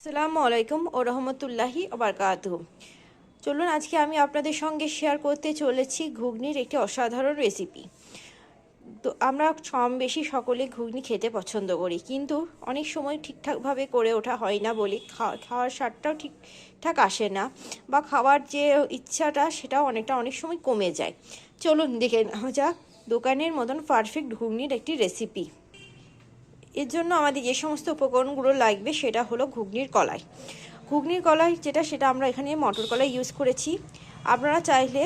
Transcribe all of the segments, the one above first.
আসসালামু আলাইকুম ও রহমতুল্লাহি ওবরকাত চলুন আজকে আমি আপনাদের সঙ্গে শেয়ার করতে চলেছি ঘুগনির একটি অসাধারণ রেসিপি তো আমরা কম বেশি সকলে ঘুগনি খেতে পছন্দ করি, কিন্তু অনেক সময় ঠিকঠাকভাবে করে ওঠা হয় না বলি খাওয়ার স্বাদটাও ঠিকঠাক আসে না বা খাওয়ার যে ইচ্ছাটা সেটাও অনেকটা অনেক সময় কমে যায়। চলুন দেখে নেওয়া যাক দোকানের মতন পারফেক্ট ঘুগনির একটি রেসিপি এর জন্য আমাদের যে সমস্ত উপকরণগুলো লাগবে সেটা হলো ঘুগনির কলাই। ঘুগনির কলাই যেটা, সেটা আমরা এখানে মটর কলাই ইউজ করেছি। আপনারা চাইলে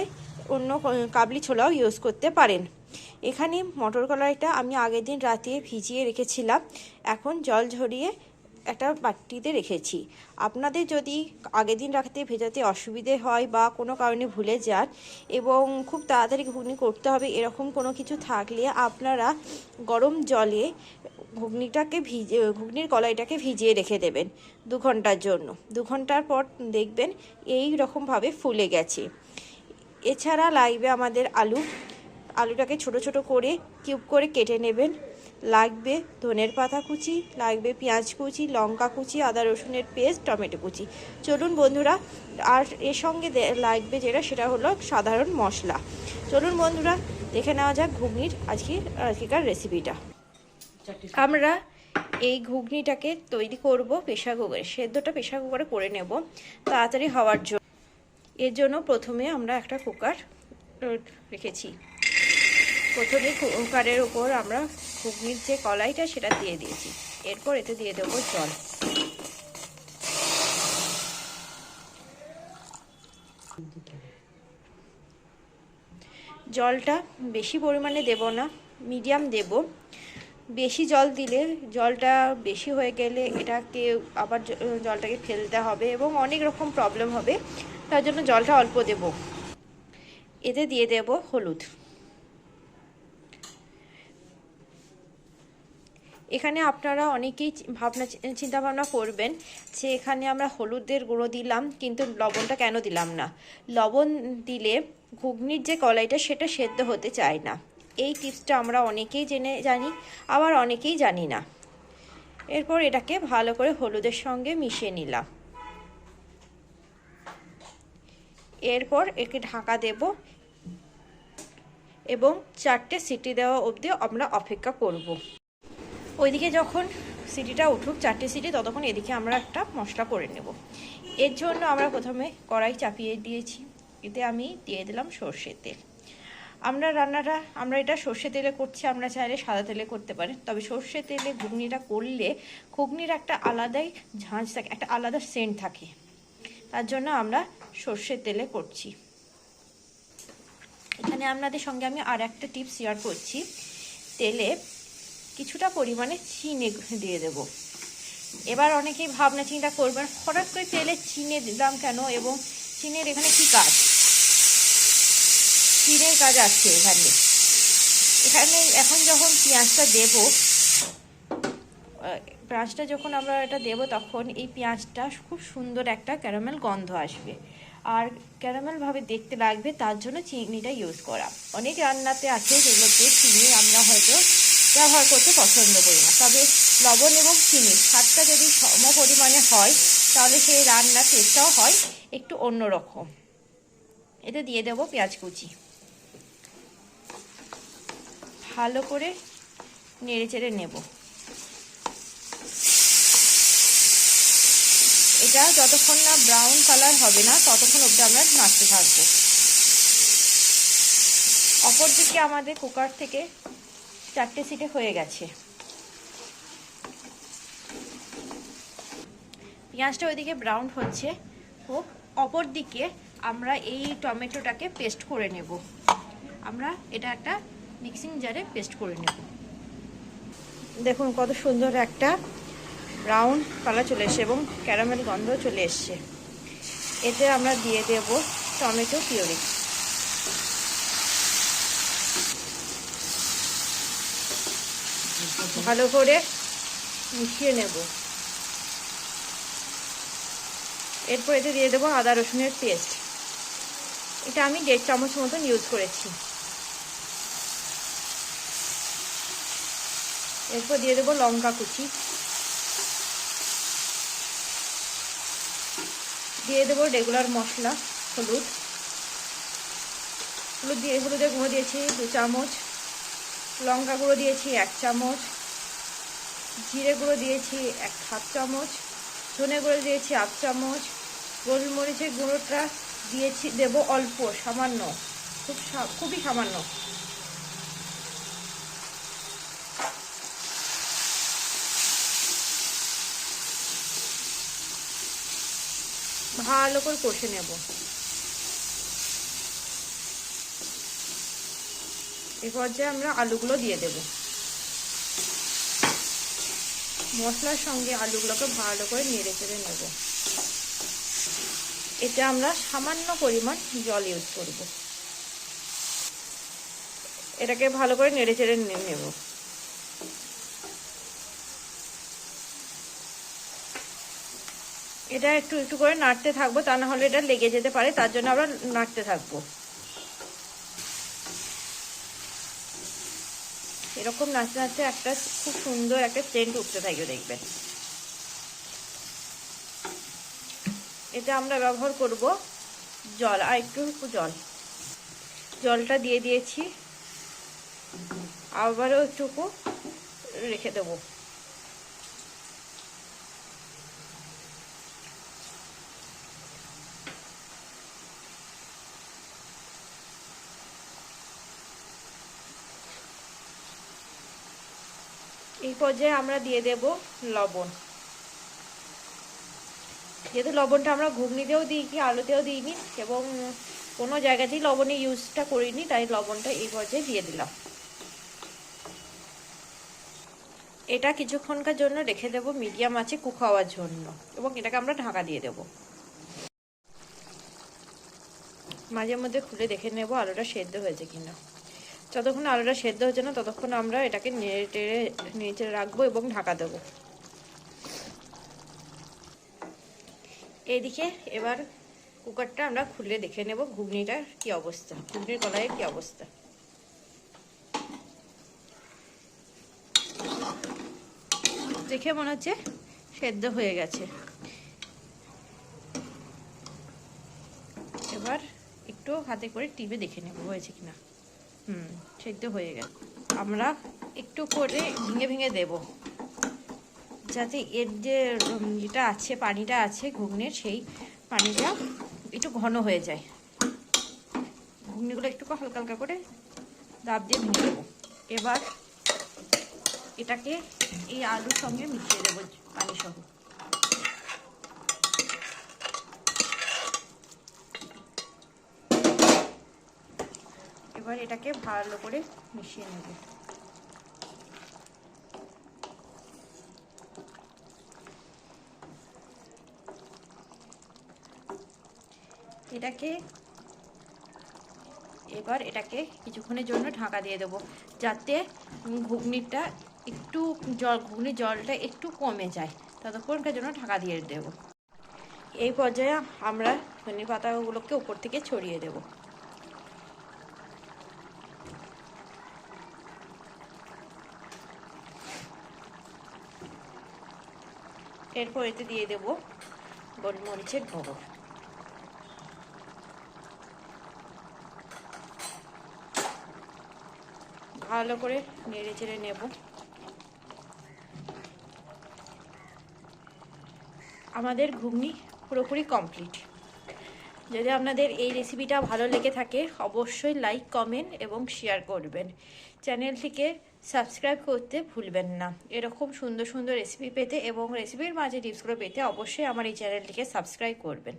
অন্য কাবলি ছোলাও ইউজ করতে পারেন। এখানে মটর কলাইটা আমি আগের দিন রাতে ভিজিয়ে রেখেছিলাম। এখন জল ঝরিয়ে একটা বাটিতে রেখেছি। আপনাদের যদি আগের দিন রাখতে ভেজাতে অসুবিধে হয় বা কোনো কারণে ভুলে যান এবং খুব তাড়াতাড়ি ঘুগনি করতে হবে, এরকম কোনো কিছু থাকলে আপনারা গরম জলে ঘুগনিটাকে ভিজে, ঘুগনির কলাইটাকে ভিজিয়ে রেখে দেবেন দু ঘণ্টার জন্য। দু ঘণ্টার পর দেখবেন এই রকমভাবে ফুলে গেছে। এছাড়া লাগবে আমাদের আলু। আলুটাকে ছোট ছোট করে কিউব করে কেটে নেবেন। লাগবে ধনের পাতা কুচি, লাগবে পেঁয়াজ কুচি, লঙ্কা কুচি, আদা রসুনের পেস্ট, টমেটো কুচি। চলুন বন্ধুরা, আর এর সঙ্গে লাগবে যেটা, সেটা হলো সাধারণ মশলা। চলুন বন্ধুরা, দেখে নেওয়া যাক ঘুগনির আজকে, আজকেকার রেসিপিটা আমরা এই ঘুগনিটাকে তৈরি করব প্রেশার কুকারে সেদ্ধটা প্রেশার কুকারে করে নেব তাড়াতাড়ি হওয়ার জন্য। এর জন্য প্রথমে আমরা একটা কুকার রেখেছি। প্রথমে কুকারের ওপর আমরা ঘুগনির যে কলাইটা সেটা দিয়ে দিয়েছি। এরপর এতে দিয়ে দেবো জল। জলটা বেশি পরিমাণে দেব না, মিডিয়াম দেব। বেশি জল দিলে জলটা বেশি হয়ে গেলে এটাকে আবার জলটাকে ফেলতে হবে এবং অনেক রকম প্রবলেম হবে। তার জন্য জলটা অল্প দেব। এতে দিয়ে দেব হলুদ। এখানে আপনারা অনেকেই ভাবনা চিন্তা ভাবনা করবেন যে এখানে আমরা হলুদের গুঁড়ো দিলাম কিন্তু লবণটা কেন দিলাম না? লবণ দিলে ঘুগনির যে কলাইটা সেটা সেদ্ধ হতে চায় না। এই টিপসটা আমরা অনেকেই জেনে জানি, আবার অনেকেই জানি না। এরপর এটাকে ভালো করে হলুদের সঙ্গে মিশিয়ে নিলাম। এরপর একে ঢাকা দেব এবং চারটে সিটি দেওয়া অবধি আমরা অপেক্ষা করব। ওইদিকে যখন সিটিটা উঠুক চারটে সিটি, ততক্ষণ এদিকে আমরা একটা মশলা করে নেব। এর জন্য আমরা প্রথমে কড়াই চাপিয়ে দিয়েছি। এতে আমি দিয়ে দিলাম সর্ষের তেল। আমরা রান্নাটা, আমরা এটা সর্ষে তেলে করছি, আমরা চাইলে সাদা তেলে করতে পারেন। তবে সর্ষে তেলে ঘুগনিটা করলে ঘুগনির একটা আলাদাই ঝাঁঝ থাকে, একটা আলাদা সেন্ট থাকে। তার জন্য আমরা সর্ষের তেলে করছি। এখানে আপনাদের সঙ্গে আমি আর একটা টিপস শেয়ার করছি। তেলে কিছুটা পরিমাণে চিনি দিয়ে দেব। এবার অনেকেই ভাবনা চিন্তা করবেন, হঠাৎ করে তেলে চিনে দিলাম কেন? এবং চিনের এখানে কি কাজ? চিনের কাজ আছে এখানে এখানে এখন যখন পেঁয়াজটা দেব পেঁয়াজটা যখন আমরা এটা দেব তখন এই পেঁয়াজটা খুব সুন্দর একটা ক্যারামেল গন্ধ আসবে। আর ক্যারামেলভাবে দেখতে লাগবে, তার জন্য চিনিটা ইউজ করা। অনেক রান্নাতে আছে যেগুলোতে চিনি আমরা হয়তো ব্যবহার করতে পছন্দ করি না। তবে লবণ এবং চিনি, স্বাদটা যদি সম পরিমাণে হয়, তাহলে সেই রান্নার টেস্টটাও হয় একটু অন্যরকম। এতে দিয়ে দেব পেঁয়াজ কুচি। ভালো করে নেড়ে চেড়ে নেব। এটা যতক্ষণ না ব্রাউন কালার হবে না, ততক্ষণ অবধি আমরা নাড়তে থাকব। অপরদিকে আমাদের কুকার থেকে চারটে সিটে হয়ে গেছে। পেঁয়াজটা ওইদিকে ব্রাউন হচ্ছে। হোক অপর দিকে আমরা এই টমেটোটাকে পেস্ট করে নেব। আমরা এটা একটা মিক্সিং জারে পেস্ট করে নেব। দেখুন কত সুন্দর একটা ব্রাউন কালার চলে এসছে এবং ক্যারামেল গন্ধ চলে এসছে। এতে আমরা দিয়ে দেব টমেটো পিওরি ভালো করে মিশিয়ে নেব। এরপর এতে দিয়ে দেবো আদা রসুনের পেস্ট। এটা আমি দেড় চামচ মতন ইউজ করেছি। এরপর দিয়ে দেবো লঙ্কা কুচি। দিয়ে দেবো রেগুলার মশলা, হলুদ। হলুদ দিয়ে, হলুদের গুঁড়ো দিয়েছি দু চামচ। লঙ্কা গুঁড়ো দিয়েছি এক চামচ। জিরে গুঁড়ো দিয়েছি এক হাফ চামচ। ধনে গুঁড়ো দিয়েছি হাফ চামচ। গোলমরিচের গুঁড়োটা দিয়েছি, দেব অল্প, সামান্য। খুব খুবই সামান্য। ভালো করে কষে নেব। এই পর্যায়ে আমরা আলুগুলো দিয়ে দেব। মশলার সঙ্গে আলুগুলোকে ভালো করে নেড়ে চেড়ে নেব। এতে আমরা সামান্য পরিমাণ জল ইউজ করব। এটাকে ভালো করে নেড়ে চেড়ে নেব। এটা একটু একটু করে নাড়তে থাকব, তা না হলে এটা লেগে যেতে পারে, তার জন্য আমরা নাড়তে থাকব। এরকম নাচতে নাচতে একটা খুব সুন্দর একটা সেন্ট উঠতে থাকবে দেখবেন। এটা আমরা ব্যবহার করব জল, আর একটু জল। জলটা দিয়ে দিয়েছি। আবারও একটুকু রেখে দেবো। এই পর্যায়ে আমরা দিয়ে দেব লবণ। যেহেতু লবণটা আমরা ঘুগনিতেও দিই কি আলুতেও দিইনি, এবং কোনো জায়গাতেই লবণের ইউজটা করিনি, তাই লবণটা এই পর্যায়ে দিয়ে দিলাম। এটা কিছুক্ষণকার জন্য রেখে দেব মিডিয়াম আছে কুক হওয়ার জন্য, এবং এটাকে আমরা ঢাকা দিয়ে দেব। মাঝে মধ্যে খুলে দেখে নেব আলুটা সেদ্ধ হয়েছে কিনা। যতক্ষণ আলুটা সেদ্ধ হচ্ছে না, ততক্ষণ আমরা এটাকে নেড়ে টেড়ে নিচে রাখব এবং ঢাকা দেবো। এইদিকে এবার কুকারটা আমরা খুলে দেখে নেব ঘুগনিটার কি অবস্থা, ঘুগনির কলাইয়ের কি অবস্থা। দেখে মনে হচ্ছে সেদ্ধ হয়ে গেছে। এবার একটু হাতে করে টিপে দেখে নেব হয়েছে কিনা। হুম সেদ্ধ হয়ে গেছে আমরা একটু করে ভেঙে ভেঙে দেব। যাতে এর যে এটা আছে, পানিটা আছে ঘুগনির, সেই পানিটা একটু ঘন হয়ে যায়। ঘুগনিগুলো একটু হালকা হালকা করে দাব দিয়ে ভেঙে দেবো। এবার এটাকে এই আলুর সঙ্গে মিশিয়ে দেবো পানি সহ এবার এটাকে ভালো করে মিশিয়ে নেব। এটাকে এবার এটাকে কিছুক্ষণের জন্য ঢাকা দিয়ে দেবো, যাতে ঘুগনিটা একটু জল, ঘুগনির জলটা একটু কমে যায়, ততক্ষণকার জন্য ঢাকা দিয়ে দেব। এই পর্যায়ে আমরা ধনে পাতাগুলোকে উপর থেকে ছড়িয়ে দেবো। এরপর এতে দিয়ে দেব গোলমরিচের গুঁড়ো। ভালো করে নেড়ে চেড়ে নেব। আমাদের ঘুগনি পুরোপুরি কমপ্লিট যদি আপনাদের এই রেসিপিটা ভালো লেগে থাকে, অবশ্যই লাইক কমেন্ট এবং শেয়ার করবেন। চ্যানেলটিকে সাবস্ক্রাইব করতে ভুলবেন না। এরকম সুন্দর সুন্দর রেসিপি পেতে এবং রেসিপির মাঝে টিপসগুলো পেতে অবশ্যই আমার এই চ্যানেলটিকে সাবস্ক্রাইব করবেন।